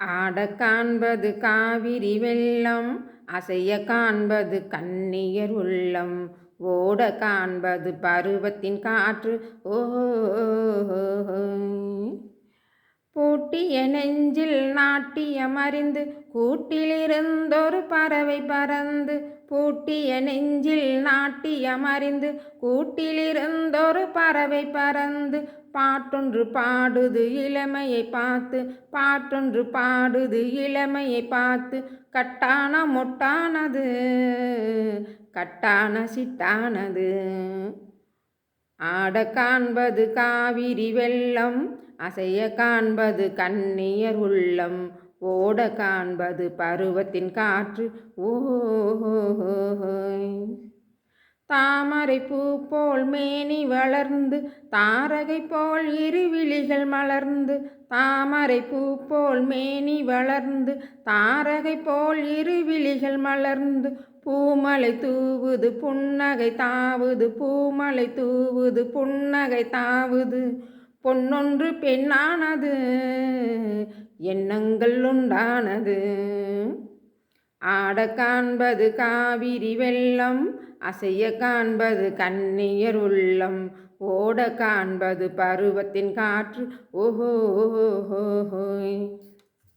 ஆட காண்பது காவிரி வெள்ளம் அசைய காண்பது கண்ணியர் உள்ளம் ஓட காண்பது பருவத்தின் காற்று ஓ பூட்டிய நெஞ்சில் நாட்டியமறிந்து கூட்டிலிருந்தொரு பறவை பறந்து பூட்டிய நெஞ்சில் நாட்டியமறிந்து கூட்டிலிருந்தொரு பறவை பறந்து பாட்டொன்று பாடுது இளமையை பார்த்து பாட்டொன்று பாடுது இளமையை பார்த்து கட்டான மொட்டானது கட்டான சிட்டானது. ஆட காண்பது காவிரி வெள்ளம் அசைய காண்பது கண்ணியர் உள்ளம் ஓட காண்பது பருவத்தின் காற்று. ஓ தாமரை பூ போல் மேனி வளர்ந்து தாரகை போல் இருவிழிகள் மலர்ந்து தாமரை பூ போல் மேனி வளர்ந்து தாரகை போல் இருவிழிகள் மலர்ந்து பூமலை தூவுது புன்னகை தாவுது பூமலை தூவுது புன்னகை தாவுது. பொன்னொன்று பெண்ணானது எண்ணங்கள் உண்டானது. ஆட காண்பது காவிரி வெள்ளம் அசைய காண்பது கண்ணியர் உள்ளம். ஓட காண்பது பருவத்தின் காற்று ஓஹோ